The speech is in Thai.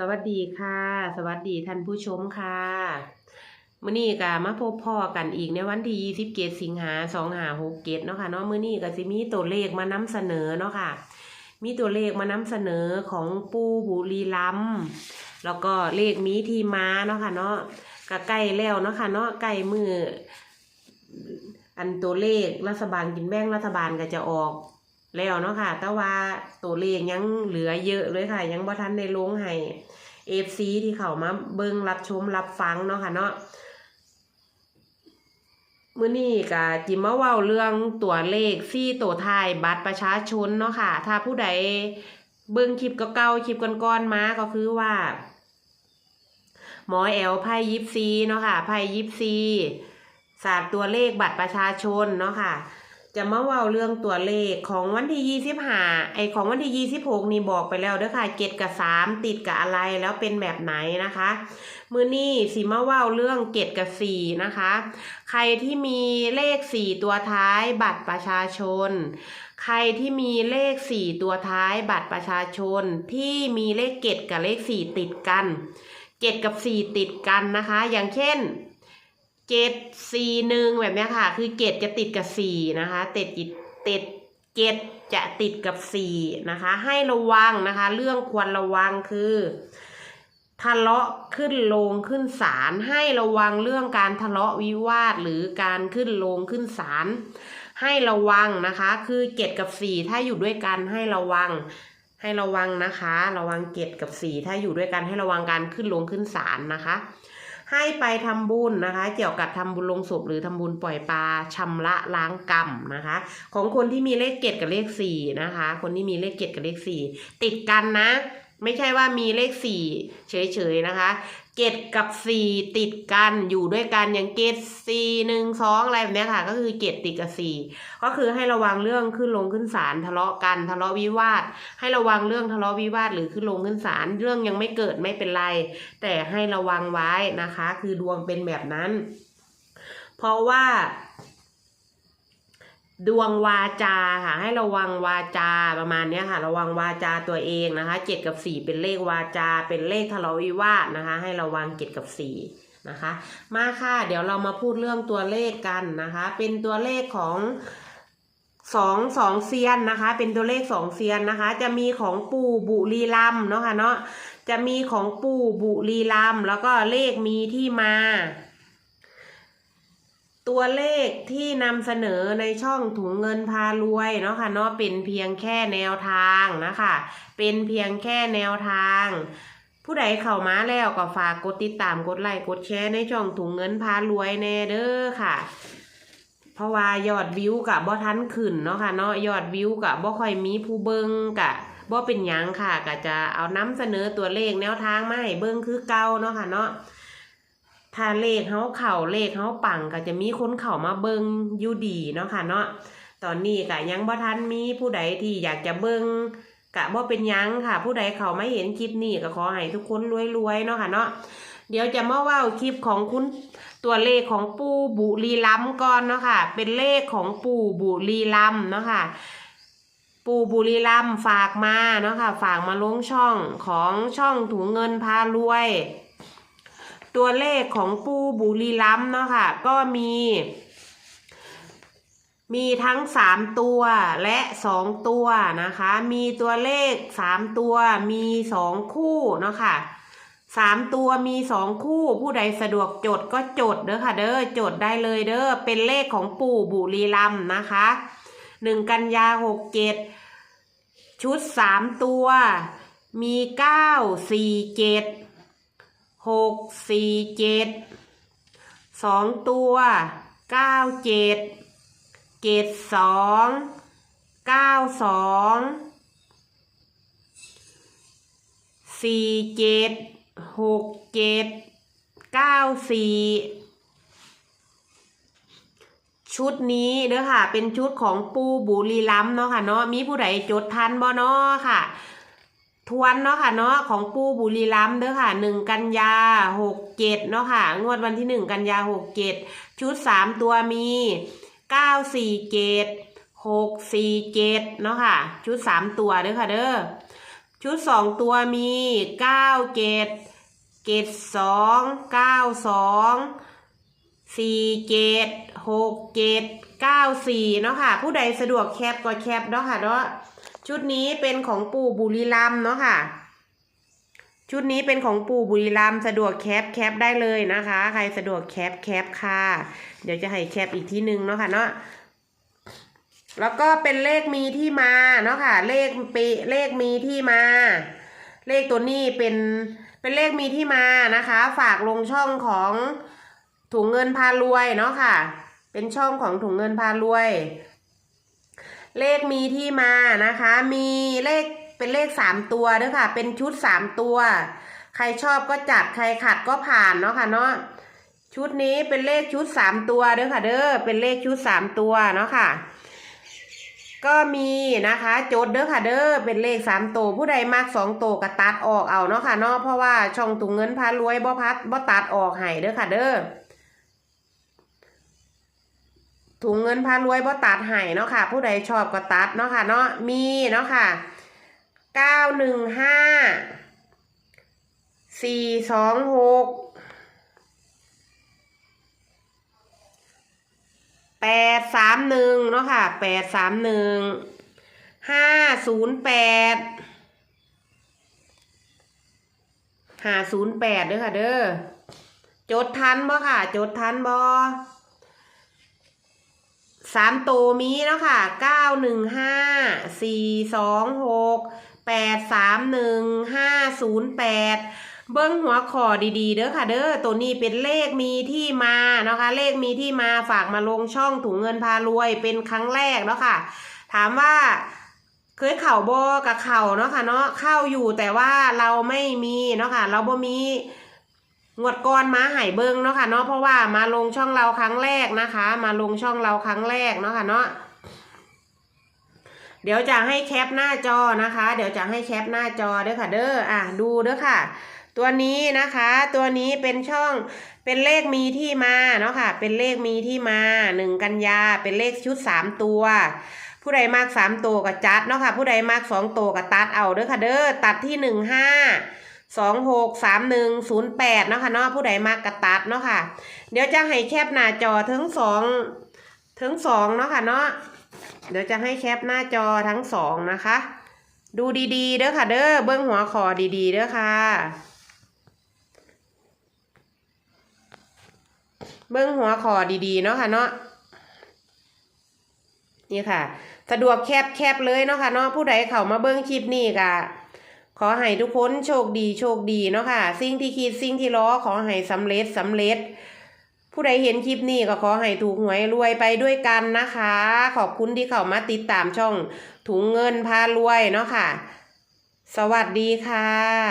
สวัสดีค่ะ สวัสดีท่านผู้ชมค่ะมื้อนี้ก็มาพบพ่อกันอีกในวันที่27สิงหา2567เนาะค่ะเนาะมื้อนี้ก็สิมีตัวเลขมานำเสนอเนาะค่ะ มีตัวเลขมานำเสนอของปูบุรีรัมแล้วก็เลขมีที่มาเนาะค่ะเนาะก็ใกล้แล้วเนาะค่ะเนาะใกล้มืออันตัวเลขรัฐบาลกินแบ่งรัฐบาลก็จะออก แล้วเนาะค่ะ แต่ว่าตัวเลขยังเหลือเยอะเลยค่ะ ยังบ่ทันได้ลงให้เอฟซีที่เขามาเบิ่งรับชมรับฟังเนาะค่ะเนาะมื้อนี้ก็จิมาเว้าเรื่องตัวเลขซี่ตัวทายบัตรประชาชนเนาะค่ะ ถ้าผู้ใดเบิ่งคลิปกเก่าคลิปก่อนๆมาก็คือว่า หมอแอลไพ่ยิปซีเนาะค่ะไพ่ยิปซีศาสตร์ตัวเลขบัตรประชาชนเนาะค่ะ จะมาเว่าเรื่องตัวเลขของวันที่ยี่สิบห้าไอของวันที่ยี่สิบหกนี่บอกไปแล้วเด้อค่ะเจ็ดกับสามติดกับอะไรแล้วเป็นแบบไหนนะคะ มือนี่สิมาเว่าเรื่องเจ็ดกับสี่นะคะ ใครที่มีเลขสี่ตัวท้ายบัตรประชาชน ใครที่มีเลขสี่ตัวท้ายบัตรประชาชนที่มีเลขเจ็ดกับเลขสี่ติดกันเจ็ดกับสี่ติดกันนะคะ อย่างเช่น เจ็ดสี่หนึ่งแบบนี้ค่ะ คือเจ็ดจะติดกับสี่นะคะเต็ดจิตเต็ดเจ็ดจะติดกับสี่นะคะ ให้ระวังนะคะ เรื่องควรระวังคือทะเลาะขึ้นลงขึ้นศาลให้ระวังเรื่องการทะเลาะวิวาทหรือการขึ้นลงขึ้นศาลให้ระวังนะคะ คือเจ็ดกับสี่ถ้าอยู่ด้วยกันให้ระวัง ให้ระวังนะคะ ระวังเจ็ดกับสี่ถ้าอยู่ด้วยกันให้ระวังการขึ้นลงขึ้นศาลนะคะ ให้ไปทำบุญนะคะ เกี่ยวกับทำบุญลงศพหรือทำบุญปล่อยปลาชำระล้างกรรมนะคะ ของคนที่มีเลขเกตกับเลขสี่นะคะ คนที่มีเลขเกตกับเลขสี่ติดกันนะ ไม่ใช่ว่ามีเลขสี่เฉยๆนะคะ เกตกับสี่ติดกันอยู่ด้วยกันอย่างเกตสี่หนึ่งสองอะไรแบบนี้ค่ะ ก็คือเกตติดกับสี่ก็คือให้ระวังเรื่องขึ้นลงขึ้นศาลทะเลาะกันทะเลาะวิวาท ให้ระวังเรื่องทะเลาะวิวาทหรือขึ้นลงขึ้นศาลเรื่องยังไม่เกิดไม่เป็นไร แต่ให้ระวังไว้นะคะ คือดวงเป็นแบบนั้น เพราะว่า ดวงวาจาค่ะ ให้ระวังวาจาประมาณนี้ค่ะ ระวังวาจาตัวเองนะคะเจ็ดกับสี่เป็นเลขวาจา เป็นเลขทะเลาะวิวาทนะคะ ให้ระวังเจ็ดกับสี่นะคะ มาค่ะ เดี๋ยวเรามาพูดเรื่องตัวเลขกันนะคะ เป็นตัวเลขของสองสองเซียนนะคะ เป็นตัวเลขสองเซียนนะคะ จะมีของปู่บุรีรัมเนาะค่ะเนาะจะมีของปู่บุรีรัมแล้วก็เลขมีที่มา ตัวเลขที่นำเสนอในช่องถุงเงินพารวยเนาะค่ะเนาะเป็นเพียงแค่แนวทางนะคะ เป็นเพียงแค่แนวทาง ผู้ใดเข้ามาแล้วก็ฝากกดติดตามกดไลค์กดแชร์ในช่องถุงเงินพารวยแน่เด้อค่ะ เพราะว่ายอดวิวกับบ่ทันขึ้นเนาะค่ะเนาะยอดวิวกับบ่ค่อยมีผู้เบิงกะบ่เป็นยังค่ะก็จะเอานำเสนอตัวเลขแนวทางมาให้เบิงคือเก่าเนาะค่ะเนาะ ถ้าเลขเฮาเข่าเลขเฮาปังก็จะมีคนเข้ามาเบิงอยู่ดีเนาะค่ะเนาะตอนนี้ก็ยังบ่ทันมีผู้ใดที่อยากจะเบิงกะบ่เป็นยังค่ะ ผู้ใดเข้ามาเห็นคลิปนี้ก็ขอให้ทุกคนรวยๆเนาะค่ะเนาะเดี๋ยวจะมาว้าคลิปของคุณตัวเลขของปู่บุรีรัมก่อนเนาะค่ะ เป็นเลขของปู่บุรีรัมเนาะค่ะ ปู่บุรีรัมฝากมาเนาะค่ะ ฝากมาลงช่องของช่องถุงเงินพารวย ตัวเลขของปูบุรีรัมเนาะค่ะ ก็มี มีทั้งสามตัวและสองตัวนะคะ มีตัวเลขสามตัวมีสองคู่เนาะค่ะสามตัวมีสองคู่ผู้ใดสะดวกจดก็จดเด้อค่ะ เด้อจดได้เลยเด้อเป็นเลขของปู่บุรีรัมนะคะหนึ่งกันยาหกเจ็ดชุดสามตัว มีเก้าสี่เจ็ด หกสี่เจ็ดสองตัวเก้าเจ็ดเจ็ดสองเก้าสองสี่เจ็ดหกเจ็ดเก้าสี่ชุดนี้เด้อค่ะ เป็นชุดของปูบุรีรัมเนาะค่ะเนาะมีผู้ใดจดทันบ่เนาะค่ะ ทวนเนาะค่ะเนาะของปูบุรีรัมเด้อค่ะหนึ่งกันยาหกเจ็ดเนาะค่ะ งวดวันที่หนึ่งกันยาหกเจ็ดชุดสามตัวมีเก้าสี่เจ็ดหกสี่เจ็ดเนาะค่ะ ชุดสามตัวเด้อค่ะเด้อชุดสองตัวมีเก้าเกตเกตสองเก้าสองสี่เกตหกเกตเก้าสี่เนาะค่ะ ผู้ใดสะดวกแคปก็แคปเนาะค่ะเนาะ ชุดนี้เป็นของปู่บุรีรัมเนาะค่ะ ชุดนี้เป็นของปู่บุรีรัมสะดวกแคปแคปได้เลยนะคะ ใครสะดวกแคปแคปค่ะ เดี๋ยวจะให้แคปอีกทีหนึ่งเนาะค่ะเนาะแล้วก็เป็นเลขมีที่มาเนาะค่ะ เลขปีเลขมีที่มา เลขตัวนี้เป็นเป็นเลขมีที่มานะคะ ฝากลงช่องของถุงเงินพารวยเนาะค่ะ เป็นช่องของถุงเงินพารวย เลขมีที่มานะคะ มีเลขเป็นเลขสามตัวด้วยค่ะ เป็นชุดสามตัว ใครชอบก็จัด ใครขัดก็ผ่านเนาะค่ะเนาะ ชุดนี้เป็นเลขชุดสามตัวเด้อค่ะ เด้อ เป็นเลขชุดสามตัวเนาะค่ะ ก็มีนะคะโจทย์เด้อค่ะเด้อ เป็นเลขสามตัวผู้ใดมากสองตัวก็ตัดออกเอาเนาะค่ะเนาะ เพราะว่าช่องถุงเงินพารวยบ่พัดบ่ตัดออกให้เด้อค่ะเด้อ ถุงเงินพารวยบ่ตัดให้เนาะค่ะ ผู้ใดชอบก็ตัดเนาะค่ะเนาะมีเนาะค่ะเก้าหนึ่งห้าสี่สองหกแปดสามหนึ่งเนาะค่ะแปดสามหนึ่งห้าศูนย์แปดห้าศูนย์แปดเด้อค่ะเด้อจดทันบ่ค่ะ จดทันบ่ สามตัวมีเนาะค่ะเก้าหนึ่งห้าสี่สองหกแปดสามหนึ่งห้าศูนย์แปดเบิ้งหัวขอดีๆ เด้อค่ะ เด้อตัวนี้เป็นเลขมีที่มาเนาะคะเลขมีที่มาฝากมาลงช่องถุงเงินพารวยเป็นครั้งแรกเนาะค่ะ ถามว่าเคยเข่าบอกับเข่าเนาะค่ะเนาะเข้าอยู่แต่ว่าเราไม่มีเนาะค่ะเราบ่มี งวดก้อนมาหายเบิ้งเนาะค่ะเนาะเพราะว่ามาลงช่องเราครั้งแรกนะคะ มาลงช่องเราครั้งแรกเนาะค่ะเนาะเดี๋ยวจะให้แคปหน้าจอนะคะ เดี๋ยวจะให้แคปหน้าจอเด้อค่ะเด้ออะดูเด้อค่ะ ตัวนี้นะคะ ตัวนี้เป็นช่องเป็นเลขมีที่มาเนาะค่ะ เป็นเลขมีที่มาหนึ่งกันยาเป็นเลขชุดสามตัว ผู้ใดมากสามตัวก็จัดเนาะค่ะ ผู้ใดมากสองตัวก็ตัดเอาเด้อค่ะเด้อตัดที่หนึ่งห้า สองหกสามหนึ่งศูนย์แปดเนาะค่ะเนาะผู้ใดมากก็ตัดเนาะค่ะ เดี๋ยวจะให้แคปหน้าจอทั้งสองทั้งสองเนาะค่ะเนาะเดี๋ยวจะให้แคปหน้าจอทั้งสองนะคะ ดูดีๆเด้อค่ะ เด้อเบิ้องหัวคอดีๆเด้อค่ะเบิ้องหัวคอดีๆเนาะค่ะเนาะนี่ค่ะ สะดวกแคบแคบเลยเนาะค่ะเนาะผู้ใดเข้ามาเบิ้องคลิปนี้ก็ ขอให้ทุกคนโชคดีโชคดีเนาะค่ะ สิ่งที่คิดสิ่งที่ล้อขอให้สำเร็จสำเร็จ ผู้ใดเห็นคลิปนี้ก็ขอให้ถูกหวยรวยไปด้วยกันนะคะ ขอบคุณที่เข้ามาติดตามช่องถุงเงินพารวยเนาะค่ะ สวัสดีค่ะ